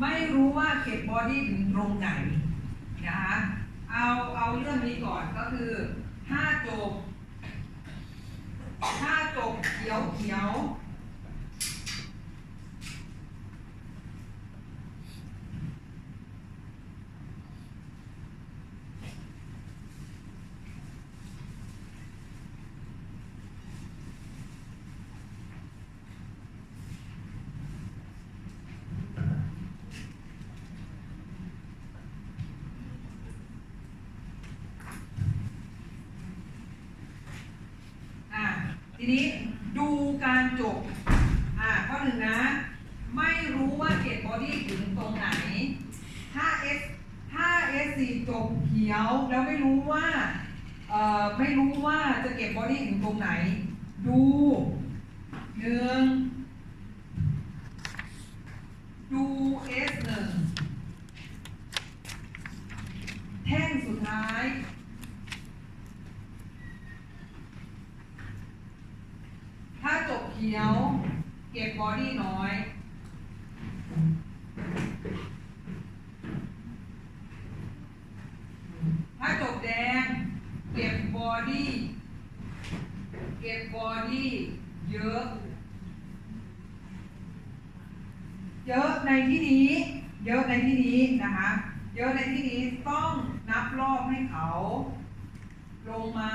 ไม่รู้ว่าเก็บบอดี้ถึงตรงไหนนะคะเอาเอาเรื่องนี้ก่อนก็คือถ้าจบถ้าจบเขียวเขียว อะ ทีนี้ดูการจบ อะข้อหนึ่งนะ ไม่รู้ว่าเก็บบอดี้ถึงตรงไหน ถ้า S ถ้า S สี่จบเขียวแล้วไม่รู้ว่าเอ่อไม่รู้ว่าจะเก็บบอดี้ถึงตรงไหน ดูหนึ่งดู S หนึ่งแท่งสุดท้าย ถ้าจบเขียว เก็บบอดี้น้อยถ้าจบแดง เก็บบอดี้เก็บบอดี้เยอะ เยอะในที่นี้ เยอะในที่นี้นะคะ เยอะในที่นี้ต้องนับรอบให้เขา ลงมา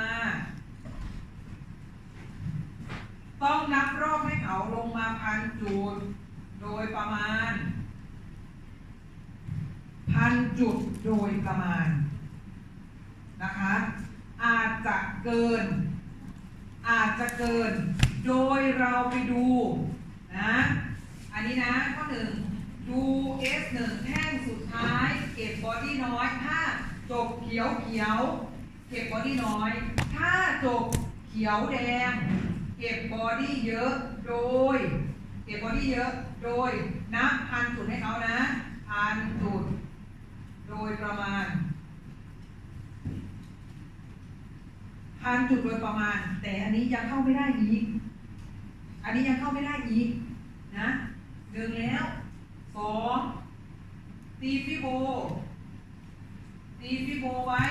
ต้องนับรอบให้เขาลงมาพันจุด โดยประมาณ พันจุดโดยประมาณนะคะ อาจจะเกิน อาจจะเกิน โดยเราไปดูนะ อันนี้นะข้อหนึ่งดู S หนึ่งแท่งสุดท้าย เก็บบอดี้น้อย ถ้าจบเขียวเขียว เก็บบอดี้น้อย ถ้าจบเขียวแดง เก็บบอดี้เยอะโดย เก็บบอดี้เยอะโดยนับพันจุดให้เขานะพันจุดโดยประมาณพันจุดโดยประมาณ แต่อันนี้ยังเข้าไม่ได้อีก อันนี้ยังเข้าไม่ได้อีกนะหนึ่งแล้วสองตีฟิโบ ตีฟิโบไว้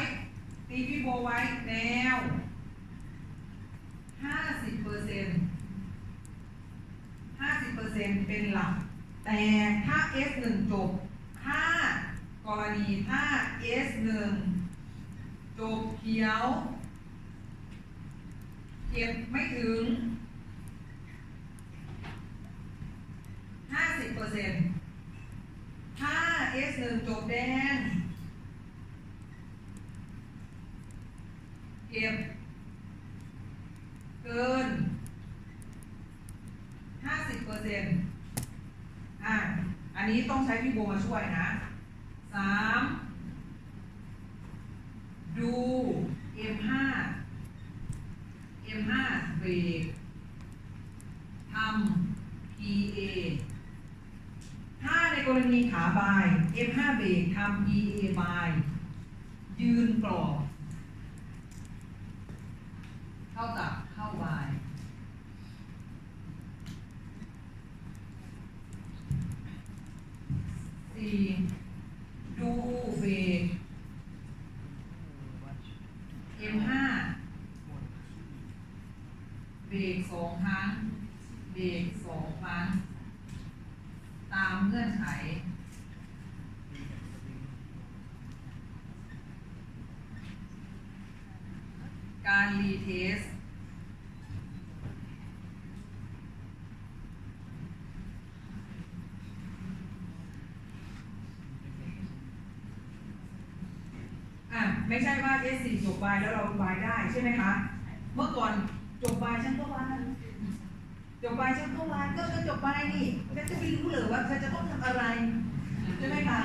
ตีฟิโบไว้แนวห้าสิบเปอร์เซ็นต์ห้าสิบเปอร์เซ็ นเป็นหลัก แต่ถ้า S หนึ่งจบ ถ้ากรณีถ้า S หนึ่งจบเขียว เก็บไม่ถึง 50เปอร์เซ็นต์ถ้า S 1จบแดง เก็บ เกิน 50เปอ ร์เซ็นต์อะอันนี้ต้องใช้พี่โบมาช่วยนะสามดู M5 M5 เบรกทำ PA ถ้าในกรณีขาบาย M5 เบรกทำ PA บาย ยืนกรอบ เท่ากับเข้าบาย สี่ ดูเบรก M5 เบรกสองครั้งเบรกสองครั้ง ตามเงื่อนไขการรีเทส อะ ไม่ใช่ว่า S4 จบบายแล้วเราบายได้ใช่ไหมคะ เมื่อก่อนจบบายฉันก็วายจบบายฉันก็วายก็จบบายนี่ฉันจะไม่รู้เหรือว่าฉันจะต้องทำอะไรใช่ไหมคะ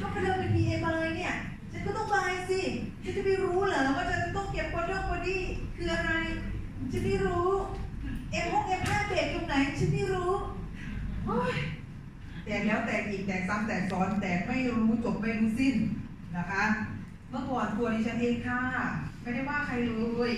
ก็ไปเดินเป็น PA บายเนี่ยฉันก็ต้องบายสิฉันจะไม่รู้เหรอว่าฉันจะต้องเก็บบอดบอดี้คืออะไรฉันไม่รู้เอ็มหกเอ็มห้าเบรกตรงไหนฉันไม่รู้แตกแล้วแตกอีกแตกซ้ำแตกซ้อนแตกไม่รู้จบไม่รู้สิ้นนะคะ เมื่อก่อนตัวดิฉันเองค่ะ ไม่ได้ว่าใครเลย